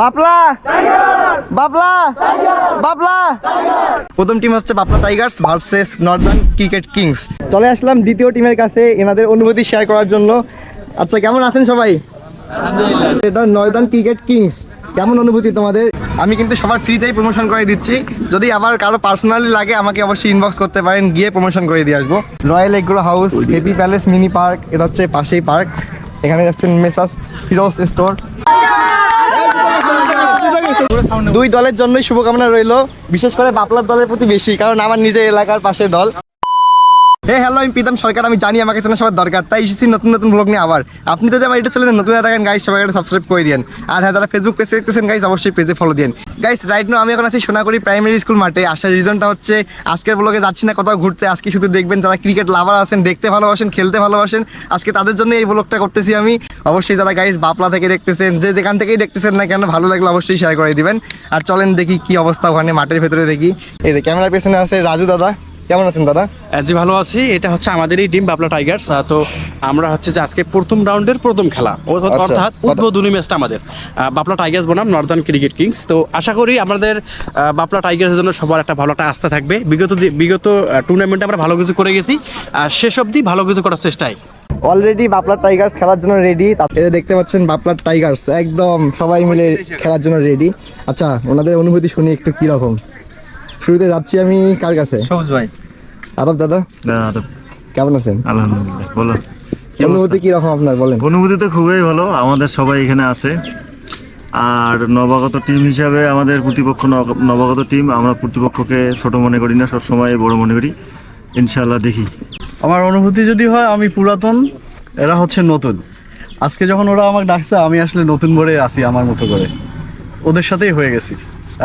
বাপলা! বাপলা! বাপলা! প্রথম টিম হচ্ছে Bapla Tigers versus Northern Cricket Kings চলে আসলাম দ্বিতীয় টিমের কাছে এনাদের অনুভূতি শেয়ার করার জন্য। আচ্ছা কেমন আছেন সবাই? এটা নর্দার্ন ক্রিকেট কিংস কেমন অনুভূতি তোমাদের? আমি কিন্তু সবার ফ্রিতেই প্রমোশন করে দিচ্ছি। যদি আবার কারও পার্সোনালি লাগে আমাকে অবশ্যই ইনবক্স করতে পারেন গিয়ে প্রমোশন করে দিয়ে আসব। Royal Agro House Happy Palace Mini Park এটা হচ্ছে পাশেই পার্ক এখানে যাচ্ছেন মেসাস ফিরোজ স্টোর দুই দলের জন্যই শুভকামনা রইল, বিশেষ করে বাপলার দলের প্রতি বেশি, কারণ আমার নিজের এলাকার পাশে দল। হে হ্যালো আমি প্রীতম সরকার, আমি জানি আমাকে চেনা সবার দরকার, তাই এসেছি নতুন নতুন ব্লগ নিয়ে আবার। আপনি যদি আমার এটা চলে নতুন দেখেন গাইস সবাই সাবস্ক্রাইব করে দিন আর হ্যাঁ যারা ফেসবুক পেজে দেখতেছেন গাইস অবশ্যই পেজে ফলো দিন গাইস রাইট নো আমি এখন আছি সোনাগুড়ি প্রাইমারি স্কুল মাঠে। আসার রিজনটা হচ্ছে, আজকের ব্লগে যাচ্ছি না কোথাও ঘুরতে। আজকে শুধু দেখবেন যারা ক্রিকেট লাভার আছেন, দেখতে ভালোবাসেন, খেলতে ভালোবাসেন, আজকে তাদের জন্য এই ব্লগটা করতেছি আমি। অবশ্যই যারা গাইস বাপলা থেকে দেখতেছেন, যে যেখান থেকেই দেখতেছেন না কেন, ভালো লাগলে অবশ্যই শেয়ার করে দিবেন। আর চলেন দেখি কি অবস্থা ওখানে মাঠের ভেতরে দেখি। এই যে ক্যামেরার পেছনে আছে রাজু দাদা। কেমন আছেন দাদা? জি ভালো আছি। এটা হচ্ছে আমাদের এই টিম বাপলা টাইগার্স। তো আমরা হচ্ছে যে আজকে প্রথম রাউন্ডের প্রথম খেলা। আচ্ছা। অর্থাৎ উদ্বোধনী ম্যাচটা আমাদের। বাপলা টাইগার্স বনাম নর্দার্ন ক্রিকেট কিংস। তো আশা করি আমাদের বাপলা টাইগার্সের জন্য সবার একটা ভালো একটা আস্থা থাকবে। বিগত বিগত টুর্নামেন্টে আমরা ভালো কিছু করে গেছি। আর শেষ অবধি ভালো কিছু করার চেষ্টায়। অলরেডি বাপলার টাইগার্স খেলার জন্য রেডি তাতে দেখতে পাচ্ছেন বাপলার টাইগার্স একদম সবাই মিলে খেলার জন্য রেডি আচ্ছা ওনাদের অনুভূতি শুনি একটু কি রকম শুরুতে যাচ্ছি আমি কার কাছে? সবুজ ভাই। আদব দাদা? আদব। কেমন আছেন? আলহামদুলিল্লাহ বলো। অনুভূতি কি রকম আপনার বলেন। অনুভূতি তো খুবই ভালো আমাদের সবাই এখানে আছে। আর নবাগত টিম হিসাবে আমাদের প্রতিপক্ষ নব- নবাগত টিম আমরা প্রতিপক্ষকে ছোট মনে করি না সবসময় বড় মনে করি। ইনশাল্লাহ দেখি। আমার অনুভূতি যদি হয় আমি পুরাতন এরা হচ্ছে নতুন। আজকে যখন ওরা আমাকে ডাকছে আমি আসলে নতুন বলে আছি আমার মতো করে। ওদের সাথেই হয়ে গেছি।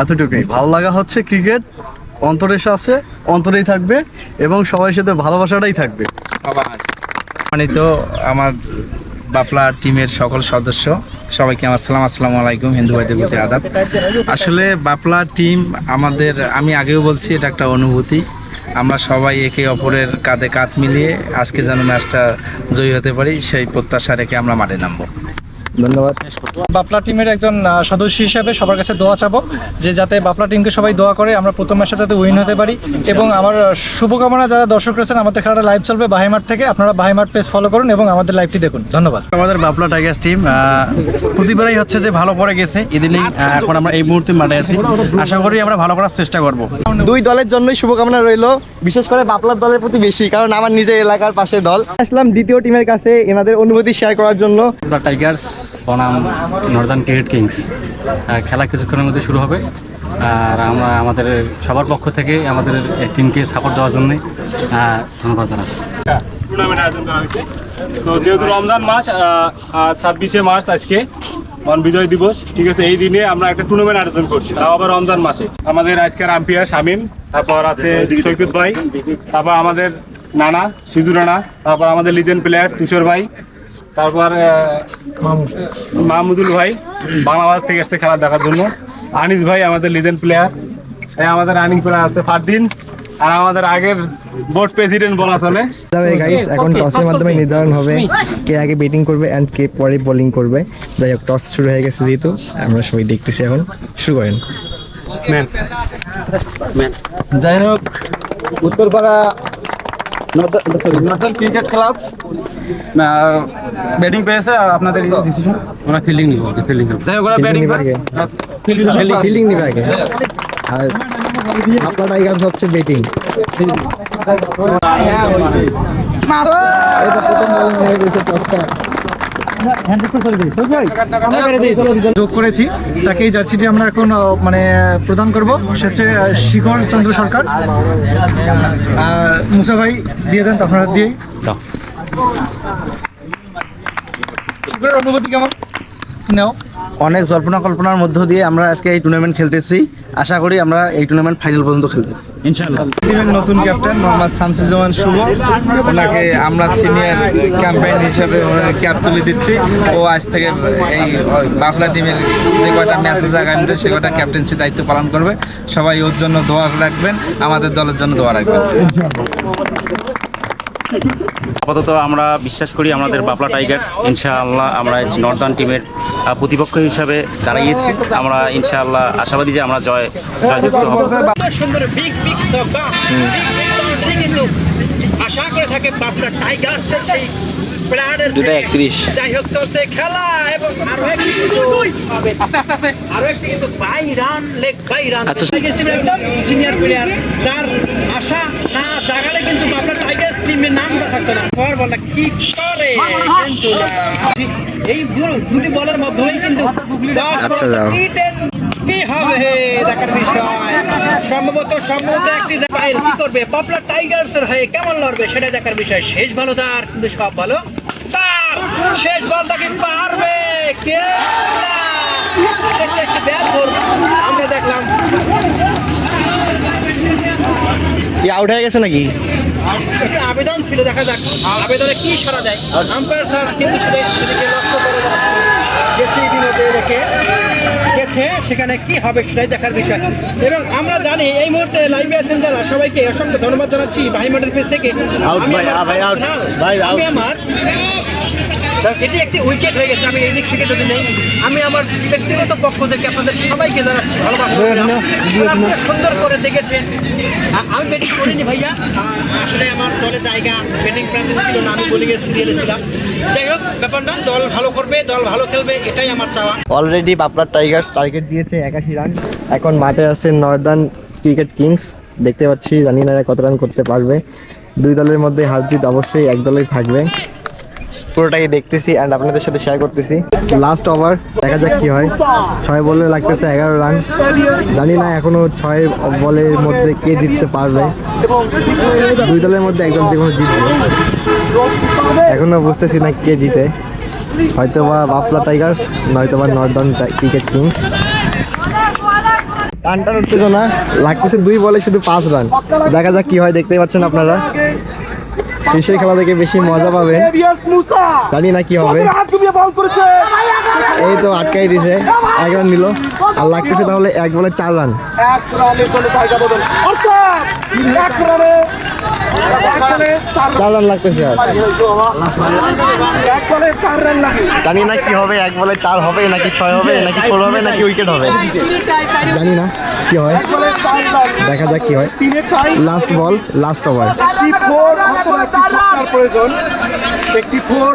এতটুকুই। ভালো লাগা হচ্ছে ক্রিকেট অন্তরের আছে অন্তরেই থাকবে এবং সবার সাথে ভালোবাসাটাই থাকবে। সম্মানিত আমার বাপলা টিমের সকল সদস্য সবাইকে আমার সালাম আসসালামু আলাইকুম হিন্দু ভাইদের প্রতি আদাব। আসলে বাপলা টিম আমাদের আমি আগেও বলছি এটা একটা অনুভূতি। আমরা সবাই একে অপরের কাঁধে কাঁধ মিলিয়ে আজকে যেন ম্যাচটা জয়ী হতে পারি সেই প্রত্যাশা রেখে আমরা মাঠে নামবো। ধন্যবাদ। বাপলা টিমের একজন সদস্য হিসেবে সবার কাছে দোয়া চাবো যে যাতে বাপলা টিমকে সবাই দোয়া করে আমরা প্রথম ম্যাচে যাতে উইন হতে পারি। এবং আমার শুভকামনা যারা দর্শক রয়েছেন আমাদের খেলাটা লাইভ চলবে বাহাইমাঠ থেকে। আপনারা বাহাইমাঠ পেজ ফলো করুন এবং আমাদের লাইভটি দেখুন। ধন্যবাদ। আমাদের বাপলা টাইগার্স টিম প্রতিবারই হচ্ছে যে ভালো পরে গেছে আহ, এখন আমরা এই মুহূর্তে মাঠে আছি। আশা করি আমরা ভালো করার চেষ্টা করব। দুই দলের জন্যই শুভকামনা রইল বিশেষ করে বাপলার দলের প্রতি বেশি কারণ আমার নিজের এলাকার পাশে দল। আসলাম দ্বিতীয় টিমের কাছে এনাদের অনুভূতি শেয়ার করার জন্য। টাইগার্স বনাম নর্দার্ন ক্রিকেট কিংস খেলা কিছুক্ষণের মধ্যে শুরু হবে। আর আমরা আমাদের সবার পক্ষ থেকে আমাদের টিমকে সাপোর্ট দেওয়ার জন্য ধন্যবাদ জানাচ্ছি। তো যেহেতু রমজান মাস ছাব্বিশে মার্চ আজকে মন বিজয় দিবস, ঠিক আছে, এই দিনে আমরা একটা টুর্নামেন্ট আয়োজন করছি, তাও আবার রমজান মাসে। আমাদের আজকের আম্পিয়ার শামিম, তারপর আছে সৈকত ভাই, তারপর আমাদের নানা, সিধু রানা তারপর আমাদের লিজেন্ড প্লেয়ার তুষার ভাই তারপর মাহমুদুল ভাই বাংলাদেশ থেকে এসছে খেলা দেখার জন্য। আনিস ভাই আমাদের লিজেন্ড প্লেয়ার আমাদের রানিং প্লেয়ার আছে ফারদিন। আর আমাদের আগের বোর্ড প্রেসিডেন্ট বলা চলে। গাইস এখন টসের মাধ্যমে নির্ধারণ হবে কে আগে ব্যাটিং করবে অ্যান্ড কে পরে বোলিং করবে। যাই হোক টস শুরু হয়ে গেছে যেহেতু আমরা সবাই দেখতেছি এখন। শুরু করেন। যাই হোক Uttarpara Northern Cricket Club batting পেয়েছে আপনাদের ডিসিশন আমরা ফিল্ডিং নিব ফিল্ডিং যাই হোক ওরা ব্যাটিং ফিল্ডিং নিবে আগে। আর আপনার হচ্ছে ব্যাটিং যোগ করেছি তাকে এই জার্সিটি আমরা এখন মানে প্রদান করব। সে হচ্ছে শিখর চন্দ্র সরকার। মুসা ভাই দিয়ে দেন আপনারা দিয়েই। শিখরের অনুভূতি কেমন? নাও। অনেক জল্পনা কল্পনার মধ্য দিয়ে আমরা আজকে এই টুর্নামেন্ট খেলতেছি। আশা করি আমরা এই টুর্নামেন্ট ফাইনাল পর্যন্ত খেলব। টিমের নতুন ক্যাপ্টেন মোহাম্মদ শামসুজ্জামান শুভ। ওনাকে আমরা সিনিয়র ক্যাম্পেইন হিসাবে ওনার ক্যাপ তুলে দিচ্ছি। ও আজ থেকে এই বাফলা টিমের যে কয়টা ম্যাচ আছে আগামীতে সে কয়টা ক্যাপ্টেন্সি দায়িত্ব পালন করবে। সবাই ওর জন্য দোয়া রাখবেন আমাদের দলের জন্য দোয়া রাখবেন। আপাতত আমরা বিশ্বাস করি আমাদের বাবলা টাইগার্স ইনশাআল্লাহ আমরা নর্দার্ন টিমের প্রতিপক্ষ হিসাবে দাঁড়িয়েছি। আমরা ইনশাআল্লাহ আশাবাদী যে আমরা জয় জয়যুক্ত হব। সুন্দর বিগ বিগ কিন্তু আশা করে থাকে বাপলা টাইগার্সের সেই প্লেয়ারের দুটো একত্রিশ। যাই হোক চলছে খেলা এবং আরও একটি আরও একটি কিন্তু bye run leg bye run আচ্ছা টিমের একদম সিনিয়র প্লেয়ার যার আশা না জাগালে কিন্তু বাপলা টিমের নামটা থাকতো না। পর বলটা কি করে কিন্তু এই দুটি বলের মধ্যেই কিন্তু আচ্ছা, যাও। কি হবে দেখার বিষয়। সম্ভবত সম্ভবত একটি কি করবে? পপুলার টাইগার্স এর হয়ে কেমন লড়বে সেটা দেখার বিষয়। শেষ ভালো তার কিন্তু সব ভালো তার শেষ বলটা কি পারবে? কে বল আমরা দেখলাম। কি আউট হয়ে গেছে নাকি? আবেদন ছিল দেখা যাক আবেদনে কি সারা যায় আম্পায়ার স্যার কিন্তু সেদিকে লক্ষ্য করে গেছে ইতিমধ্যে রেখে গেছে সেখানে কি হবে সেটাই দেখার বিষয়। এবং আমরা জানি এই মুহূর্তে লাইভে আছেন যারা সবাইকে অসংখ্য ধন্যবাদ জানাচ্ছি ভাই মাঠের পেজ থেকে। আমি আমার এটি একটি উইকেট হয়ে গেছে আমি এই দিক থেকে যদি নেই আমি আমার ব্যক্তিগত পক্ষ থেকে আপনাদের সবাইকে জানাচ্ছি ভালোবাসা আপনারা সুন্দর করে দেখেছেন। আমি ব্যাটিং করিনি ভাইয়া। আসলে আমার দলে জায়গা ব্যাটিং প্রান্তে ছিল না আমি বোলিং এর সিরিয়ালে ছিলাম। যাই হোক ব্যাপারটা দল ভালো করবে দল ভালো খেলবে এটাই আমার চাওয়া। অলরেডি বাপলার টাইগার্স টার্গেট দিয়েছে একাশি রান এখন মাঠে আছে নর্দার্ন ক্রিকেট কিংস দেখতে পাচ্ছি জানি না কত রান করতে পারবে। দুই দলের মধ্যে হার জিত অবশ্যই এক দলেই থাকবে। পুরোটাই দেখতেছি অ্যান্ড আপনাদের সাথে শেয়ার করতেছি। লাস্ট ওভার দেখা যাক কি হয়। ছয় বলে লাগতেছে এগারো রান জানি না এখনও ছয় বলের মধ্যে কে জিততে পারবে। দুই দলের মধ্যে একজন যে কোনো জিতবে। এখনও বুঝতেছি না কে জিতে। হয়তো বা বাফলা টাইগার্স নয়তো বা নর্দার্ন ক্রিকেট কিংস। টান টান উত্তেজনা লাগতেছে দুই বলে শুধু পাঁচ রান দেখা যাক কি হয়, দেখতেই পাচ্ছেন আপনারা। শেষের খেলা থেকে বেশি মজা পাবেন। জানি না কি হবে। এই তো আটকাই দিছে। এক রান নিল। আর লাগতেছে তাহলে এক বলে চার রান চার রান লাগতেছে আর। জানি না কি হবে এক বলে চার হবে নাকি ছয় হবে নাকি ফোর হবে নাকি উইকেট হবে। জানি না কি হয়। দেখা যাক কি হয়। লাস্ট বল লাস্ট ওভার প্রয়োজন একটি ফোর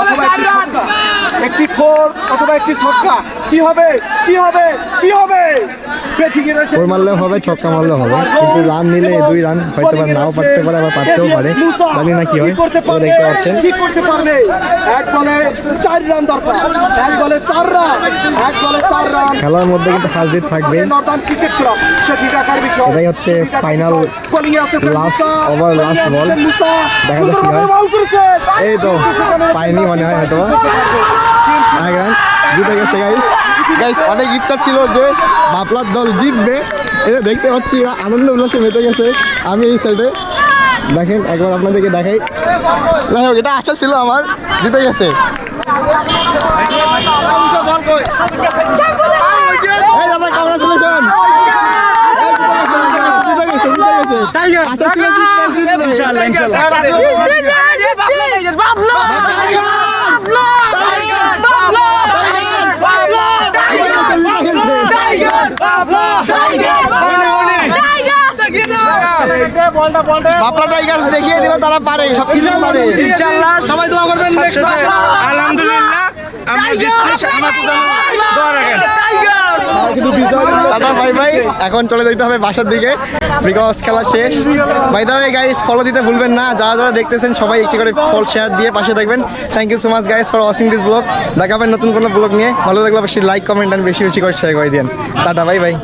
অথবা একটি ফোর অথবা একটি ছক্কা কি হবে? কি হবে? কি হবে? মারলেও হবে ছক্কা মারলেও হবে। কিন্তু রান নিলে দুই রান হয়তো বা নাও পারতে পারে আবার পারতেও পারে। জানি না কি হয় তো দেখতে পাচ্ছেন। কি করতে পারবে? এক বলে চার রান দরকার। এক বলে চার রান এক বলে চার রান খেলার মধ্যে কিন্তু হার থাকবে। নর্দার্ন ক্রিকেট ক্লাব সেটি দেখার বিষয়। এটাই হচ্ছে বোলিং আছে last over, last ball। দেখা যাক কি হয়। এই তো পাইনি মনে হয় হয়তো। জিতে গেছে গাইস গাইস অনেক ইচ্ছা ছিল যে বাপলার দল জিতবে। এটা দেখতে পাচ্ছি আনন্দ উল্লাসে মেতে গেছে। আমি এই সাইডে দেখেন একবার আপনাদেরকে দেখাই। যাই হোক এটা আশা ছিল আমার জিতে গেছে। এই দাদা কংগ্রাচুলেশন জিতে গেছে জিতে গেছে আশা ছিল জিতবে, জিতবে। বাপলা টাইগার্স দেখিয়ে দিল তারা পারে সব কিছু পারে। ইনশাআল্লাহ সবাই দোয়া করবেন আলহামদুলিল্লাহ আমরা জিতছি আমার তো দোয়া রাখেন। টাটা বাই বাই এখন চলে যেতে হবে বাসার দিকে। বিকজ খেলা শেষ। বাই ওয়ে গাইস ফলো দিতে ভুলবেন না। যারা যারা দেখতেছেন সবাই একটি করে ফল শেয়ার দিয়ে পাশে থাকবেন। Thank you so much guys for watching this blog দেখাবেন নতুন কোনো ব্লগ নিয়ে। ভালো লাগলে অবশ্যই লাইক কমেন্ট অ্যান্ড বেশি বেশি করে শেয়ার করে দিন টাটা বাই বাই